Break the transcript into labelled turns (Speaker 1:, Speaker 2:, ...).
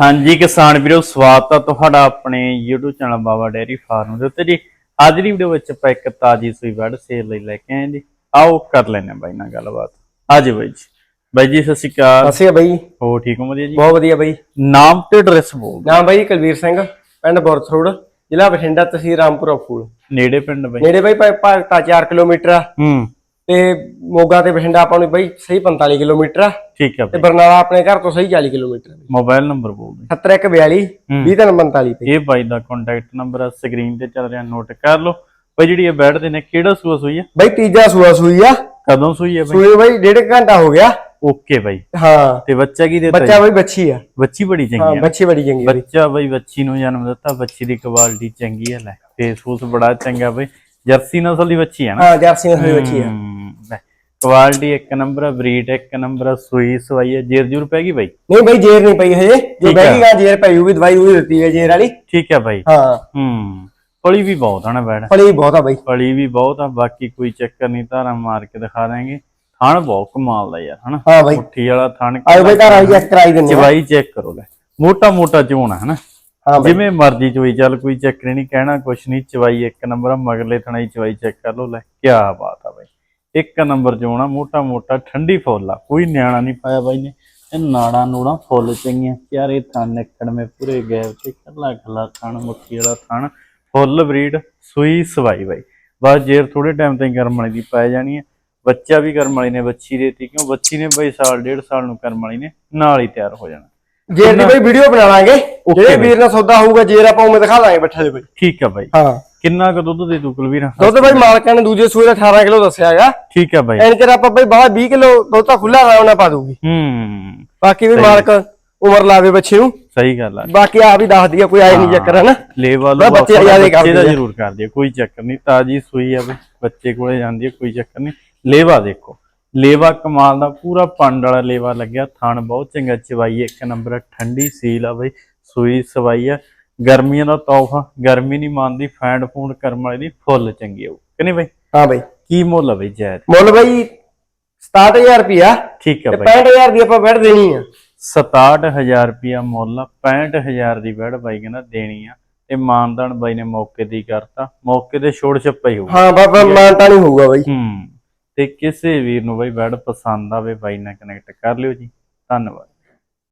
Speaker 1: ਹਾਂਜੀ ਕਿਸਾਨ ਵੀਰੋ ਸਵਾਗਤ ਹੈ ਤੁਹਾਡਾ ਆਪਣੇ YouTube channel Baba dairy farm ਦੇ ਉੱਤੇ ਜੀ। ਅੱਜ ਦੀ ਵੀਡੀਓ ਵਿੱਚ ਆਪਾਂ ਇੱਕ ਤਾਜੀ ਸੂਈ ਵੜ ਸੇਲ ਲਈ ਲੈ ਕੇ ਆਏ ਜੀ। ਆਓ ਕਰ ਲੈਣੇ ਬਾਈ ਨਾਲ ਗੱਲਬਾਤ। ਆਜੋ ਬਾਈ ਜੀ। ਬਾਈ ਜੀ ਸਤਿ ਸ਼੍ਰੀ ਅਕਾਲ।
Speaker 2: ਅਸੀਂ ਬਈ।
Speaker 1: ਹੋ ਠੀਕ ਹੋ? ਵਧੀਆ ਜੀ?
Speaker 2: ਬਹੁਤ ਵਧੀਆ ਬਈ।
Speaker 1: ਨਾਮ ਤੇ ਐਡਰੈਸ ਬੋਲ।
Speaker 2: ਨਾਮ ਬਈ ਕੁਲਵੀਰ ਸਿੰਘ ਪਿੰਡ ਬੁਰਥਰੋਡ ਜ਼ਿਲ੍ਹਾ ਬਠਿੰਡਾ ਤਹਿਸੀਲ ਰਾਮਪੁਰਾ ਫੂਲ।
Speaker 1: ਨੇੜੇ ਪਿੰਡ ਬਾਈ।
Speaker 2: ਨੇੜੇ ਬਈ ਭਗਤਾ 4 ਕਿਲੋਮੀਟਰ ਆ।
Speaker 1: ਹੂੰ।
Speaker 2: ਤੇ ਮੋਗਾ ਤੇ ਬਠਿੰਡਾ ਆਪਾਂ ਨੂੰ ਬਈ ਸਹੀ 45 ਕਿਲੋਮੀਟਰ ਆ।
Speaker 1: ਠੀਕ ਹੈ
Speaker 2: ਤੇ ਬਰਨਾਲਾ ਆਪਣੇ ਘਰ ਤੋਂ ਸਹੀ 40 ਕਿਲੋਮੀਟਰ ਆ
Speaker 1: ਮੋਬਾਈਲ ਨੰਬਰ ਬੋਲ ਦਿਓ
Speaker 2: 7142
Speaker 1: ਹੂੰ।
Speaker 2: 2345 ਤੇ।
Speaker 1: ਇਹ ਬਾਈ ਦਾ ਕੰਟੈਕਟ ਨੰਬਰ ਸਕਰੀਨ ਤੇ ਚੱਲ ਰਿਹਾ ਨੋਟ ਕਰ ਲਓ। ਬਾਈ ਜਿਹੜੀ ਇਹ ਬੈਠਦੇ ਨੇ ਕਿਹੜਾ ਸੂਆ ਸੂਈ ਹੈ
Speaker 2: ਬਈ ਤੀਜਾ ਸੂਆ ਸੂਈ ਆ।
Speaker 1: ਕਦੋਂ ਸੂਈ ਬਾਈ?
Speaker 2: ਸੂਈ ਬਈ ਡੇਢ ਘੰਟਾ ਹੋ ਗਿਆ।
Speaker 1: Okay bye.
Speaker 2: ਹਾਂ।
Speaker 1: ਤੇ ਬੱਚਾ ਕੀ ਦੇਤਾ
Speaker 2: ਬੱਚਾ ਬਈ ਬੱਚੀ ਆ।
Speaker 1: ਬੱਚੀ ਬੜੀ ਚੰਗੀ
Speaker 2: ਹੈ ਬੱਚੀ ਬੜੀ ਚੰਗੀ ਆ
Speaker 1: ਬੱਚਾ ਬਈ ਬੱਚੀ ਨੂੰ ਜਨਮ ਦਿੱਤਾ ਬੱਚੀ ਦੀ ਕੁਆਲਿਟੀ ਚੰਗੀ ਹੈ ਲੈ। ਫੇਸ ਫੂਸ ਬੜਾ ਚੰਗਾ ਬਈ। ਜਰਸੀ ਨਸਲ ਦੀ ਬੱਚੀ ਹੈ ਨਾ।
Speaker 2: ਹਾਂ ਜਰਸੀ ਨਸਲ ਦੀ ਬੱਚੀ ਆ।
Speaker 1: ਕੁਆਲਿਟੀ ਇੱਕ ਨੰਬਰ ਹੈ ਬਰੀਡ ਇੱਕ ਨੰਬਰ ਹੈ ਸੂਈ ਸਵਾਈ ਹੈ ਜੇਰ ਜੂਰ ਪੈ ਗਈ ਬਈ?
Speaker 2: ਨਹੀਂ ਬਈ ਜੇਰ ਨਹੀਂ ਪਈ ਹਜੇ। ਜੋ
Speaker 1: ਠੀਕ ਆ।
Speaker 2: ਬੈਗੀ ਗਾ ਜੇਰ ਪਈ ਹੋਊਗੀ ਦਵਾਈ ਉਹ ਦਿੱਤੀ ਹੈ ਜੇਰ ਵਾਲੀ।
Speaker 1: ਠੀਕ ਹੈ ਬਾਈ।
Speaker 2: ਹਾਂ।
Speaker 1: ਹੂੰ ਵੀ ਬਹੁਤ ਆ ਨਾ ਬੈੜ
Speaker 2: ਫਲੀ ਬਹੁਤ ਆ ਬਈ।
Speaker 1: ਪਲੀ ਵੀ ਬਹੁਤ ਆ ਬਾਕੀ ਕੋਈ ਚੱਕਰ ਨਹੀਂ ਧਾਰਾਂ ਮਾਰ ਕੇ ਦਿਖਾ ਦਾਂਗੇ ਥਣ ਬਹੁਤ ਕਮਾਲ ਦਾ ਯਾਰ ਹਨਾ?
Speaker 2: ਹਾਂ ਬਈ।
Speaker 1: ਮੁੱਠੀ ਵਾਲਾ ਥਣ
Speaker 2: ਆਇਓ ਬਈ ਘਰ ਆਈ ਚੈੱਕ ਕਰਾਈ ਦਿੰਦੇ ਆ।
Speaker 1: ਚਵਾਈ ਚੈੱਕ ਕਰੋ ਲੈ। ਮੋਟਾ ਮੋਟਾ ਚੋਣ ਆ ਹਨਾ? ਜਿਵੇਂ ਮਰਜ਼ੀ ਚੋਈ ਚੱਲ ਕੋਈ ਚੱਕਰ ਨਹੀਂ ਕਹਿਣਾ ਕੁਛ ਨਹੀਂ ਚਵਾਈ ਇੱਕ ਨੰਬਰ ਆ ਮਗਲੇ ਥਣਾਈ ਚਵਾਈ ਚੈੱਕ ਕਰ ਲਓ ਲੈ ਕੀ ਬਾਤ ਆ ਬਾਈ। ਇੱਕ ਨੰਬਰ ਚੋਣਾ ਮੋਟਾ ਮੋਟਾ ਠੰਡੀ ਫੁੱਲ ਆ। ਕੋਈ ਨਿਆਣਾ ਨਹੀਂ ਪਾਇਆ ਬਾਈ ਨੇ। ਇਹ ਨਾੜਾ ਨੂੜਾ ਫੁੱਲ ਚੰਗੀਆਂ। ਚਾਰੇ ਥਣ ਨਿਕੜ ਮੇ ਪੂਰੇ ਗੈਪ ਤੇ ਕੱਲਾ ਕੱਲਾ ਥਣ ਮੁੱਠੀ ਵਾਲਾ ਥਣ। ਫੁੱਲ ਬਰੀਡ ਸੂਈ ਸਵਾਈ ਬਾਈ। ਬਸ ਜੇਰ ਥੋੜੇ ਟਾਈਮ ਤਾਈਂ ਗਰਮ ਵਾਲੀ ਦੀ ਪੈ ਜਾਣੀ ਹੈ ਬੱਚਾ ਵੀ ਗਰਮ ਵਾਲੀ ਨੇ ਬੱਚੀ ਦੇਤੀ ਕਿਉਂ? ਬੱਚੀ ਨੇ ਬਾਈ ਸਾਲ ਡੇਢ ਸਾਲ ਨੂੰ ਕਰਮ ਵਾਲੀ ਨੇ ਨਾਲ ਹੀ ਤਿਆਰ ਹੋ ਜਾਣਾ।
Speaker 2: ਜੇਰ ਦੀ ਬਈ ਵੀਡੀਓ ਬਣਾ ਲਾਂਗੇ। ਜਿਹੜੇ। ਵੀਰ ਨਾਲ ਸੌਦਾ ਹੋਊਗਾ ਜੇਰ ਆਪਾਂ ਉਵੇਂ ਦਿਖਾ ਲਾਂਗੇ ਬੱਠੇ ਦੇ ਬਈ।
Speaker 1: ਠੀਕ ਆ ਬਾਈ।
Speaker 2: ਹਾਂ।
Speaker 1: ਕਿੰਨਾ ਕੁ ਦੁੱਧ ਦੇ ਦੂ ਕੁਲਵੀਰ
Speaker 2: ਦੁੱਧ ਬਈ ਮਾਲਕਾਂ ਨੇ ਦੂਜੇ ਸੂਏ ਦਾ 18 ਕਿਲੋ ਦੱਸਿਆ ਹੈਗਾ
Speaker 1: ਠੀਕ ਆ ਬਾਈ।
Speaker 2: ਐਨ ਚਿਰ ਆਪਾਂ ਬਈ ਬਾਹਰ 20 ਕਿਲੋ ਦੁੱਧ ਤਾਂ ਖੁੱਲਾ ਨਾਲ ਪਾ ਦੂਗੀ
Speaker 1: ਹੂੰ।
Speaker 2: ਬਾਕੀ ਵੀ ਮਾਲਕ ਉਮਰ ਲਾਵੇ ਬੱਚੇ ਨੂੰ।
Speaker 1: ਸਹੀ ਗੱਲ ਆ।
Speaker 2: ਬਾਕੀ ਆਪ ਹੀ ਦੱਸ ਦਈਏ ਕੋਈ ਆਏ ਨਹੀਂ ਚੱਕਰ ਹੈ। ਨਾ
Speaker 1: ਲੇਵਾ
Speaker 2: ਬਸ
Speaker 1: ਲੋ
Speaker 2: ਬੱਚੇ ਜ਼ਿਆਦੇ
Speaker 1: ਦਾ
Speaker 2: ਕਰਦੇ ਆ।
Speaker 1: ਜ਼ਰੂਰ ਕਰਦੇ ਆ, ਕੋਈ ਚੱਕਰ ਨਹੀਂ। ਤਾਜੀ ਸੂਈ ਆ ਬੱਚੇ ਕੋਲੇ ਜਾਂਦੀ ਹੈ ਕੋਈ ਚੱਕਰ ਨਹੀਂ। ਲੇਵਾ ਦੇਖੋ। ਲੇਵਾ ਕਮਾਲ ਦਾ ਪੂਰਾ ਪੰਡ ਵਾਲਾ ਲੇਵਾ ਲੱਗਿਆ ਥਣ ਬਹੁਤ ਚੰਗਾ ਚਵਾਈ ਇੱਕ ਨੰਬਰ ਆ, ਠੰਡੀ ਸੀਲ ਆ ਬਈ ਸੂਈ ਸਵਾਈ ਆ। ਗਰਮੀਆਂ ਦਾ ਤੋਹਫਾ ਗਰਮੀ ਨਹੀਂ ਮੰਨਦੀ ਫੈਂਡ ਫੂਡ ਕਰਮ ਵਾਲੀ ਦੀ ਫੁੱਲ ਚੰਗੀ ਆਊ। ਕਿ ਨਹੀਂ ਬਈ?
Speaker 2: ਹਾਂ ਬਈ।
Speaker 1: ਕੀ ਮੁੱਲ ਆ ਬਈ ਜੈਦ
Speaker 2: ਮੁੱਲ ਬਈ 67000 ਰੁਪਿਆ
Speaker 1: ਠੀਕ ਆ
Speaker 2: ਤੇ
Speaker 1: ਬਈ।
Speaker 2: 65000 ਦੀ ਆਪਾਂ ਬੈਠ ਦੇਣੀ ਆ।
Speaker 1: 67000 ਰੁਪਿਆ ਮੁੱਲ ਆ, 65000 ਦੀ ਬੈੜ ਬਾਈ ਕਹਿੰਦਾ ਦੇਣੀ ਆ। ਤੇ ਮਾਨਦਾਨ ਬਾਈ ਨੇ ਮੌਕੇ ਦੀ ਕਰਤਾ। ਮੌਕੇ ਤੇ ਛੋੜ ਛੱਪਾ ਹੀ ਹੋਊ
Speaker 2: ਹਾਂ ਬਾਬਾ ਮਾਨਤਾ ਨਹੀਂ ਹੋਊਗਾ ਬਈ।
Speaker 1: ਹੂੰ। ਤੇ ਕਿਸੇ ਵੀਰ ਨੂੰ ਬਾਈ ਬੈਡ ਪਸੰਦ ਆਵੇ ਬਾਈ ਨਾਲ ਕਨੈਕਟ ਕਰ ਲਿਓ ਜੀ। ਧੰਨਵਾਦ।